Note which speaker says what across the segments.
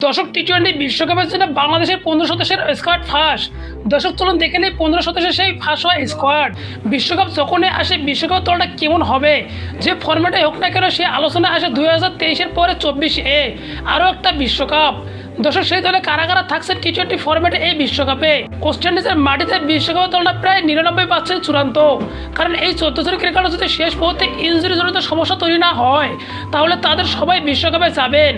Speaker 1: দশক T twenty বিশ্বকাপের জন্য বাংলাদেশের পনেরো সদস্যের স্কোয়াড ফাঁস দশক চলুন দেখে নেই পনেরো সদস্যের সেই ফাঁস হয় স্কোয়াড বিশ্বকাপ যখনই আসে বিশ্বকাপ দলটা কেমন হবে? যে ফর্মেটে হোক না কেন, সে আলোচনা আসে দুই হাজার তেইশের পরে চব্বিশ। এ আরও একটা বিশ্বকাপ। দর্শক, সেই দলে কারা কারা থাকছে টি টোয়েন্টি ফর্মেটে এই বিশ্বকাপে। ওয়েস্ট ইন্ডিজের মাটিতে বিশ্বকাপের দলটা প্রায় নিরানব্বই পার্সেন্ট চূড়ান্ত। কারণ এই চোদ্দ জনের ক্রিকেটার যদি শেষ মুহূর্তে ইঞ্জুরি জনিত সমস্যা তৈরি না হয়, তাহলে তাদের সবাই বিশ্বকাপে যাবেন।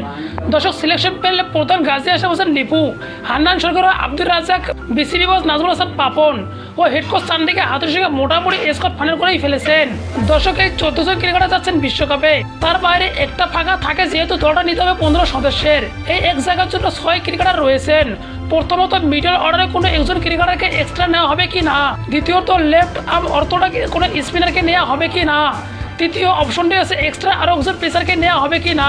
Speaker 1: দর্শক সিলেকশন পেলে প্রধান গাজী আসে হোসেন নিপু, হান্নান সরকার আব্দুর রাজাক বিসিবি বস নাজমুল হাসান পাপন। ও হেড কোচ চান্দিকে হাতের সঙ্গে মোটামুটি স্কোর ফাইনাল করেই ফেলেছেন। দর্শক এই চোদ্দ জন ক্রিকেটার যাচ্ছেন বিশ্বকাপে। তার বাইরে একটা ফাঁকা থাকে যেহেতু দলটা নিতে হবে পনেরো সদস্যের। এই এক জায়গার জন্য ছয় ক্রিকেটার রয়েছেন। প্রথমত মিডল অর্ডারে কোনো একজন ক্রিকেটারকে এক্সট্রা নেওয়া হবে কি না? দ্বিতীয়ত লেফট আর্ম অর্থটাকে কোনো স্পিনারকে নেওয়া হবে কি না? তৃতীয় অপশনটি আছে এক্সট্রা আরও একজন পেসারকে নেওয়া হবে কি না?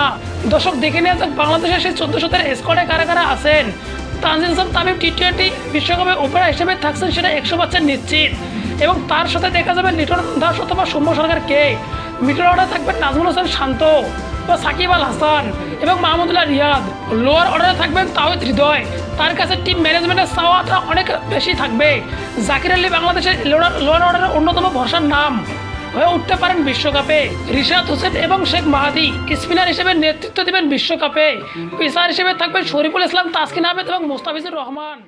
Speaker 1: দর্শক দেখে নেওয়া যাক বাংলাদেশের সেই চোদ্দ শতের স্কোয়াডে কারা কারা আছেন। তানজিন হাসান তামিম টি টোয়েন্টি বিশ্বকাপে ওপেনার হিসেবে থাকছেন সেটা একশো পার্সেন্ট নিশ্চিত। এবং তার সাথে দেখা যাবে লিটন দাস অথবা সৌম্য সরকার কে? মিডল অর্ডারে থাকবেন নাজমুল হোসেন শান্ত ও সাকিব আল হাসান এবং মাহমুদুল্লাহ রিয়াদ। লোয়ার অর্ডারে থাকবেন তাওহিদ হৃদয়। তার কাছে টিম ম্যানেজমেন্টের চাওয়াটা অনেক বেশি থাকবে। জাকির আলী বাংলাদেশের লোয়ার অর্ডারের অন্যতম ভরসার নাম। হয়ে উঠতে পারেন বিশ্বকাপে। রিশাদ হোসেন এবং শেখ মাহাদি স্পিনার হিসেবে নেতৃত্ব দেবেন বিশ্বকাপে? পেসার হিসেবে থাকবেন শরীফুল ইসলাম, তাসকিন আহমেদ এবং মোস্তাফিজুর রহমান।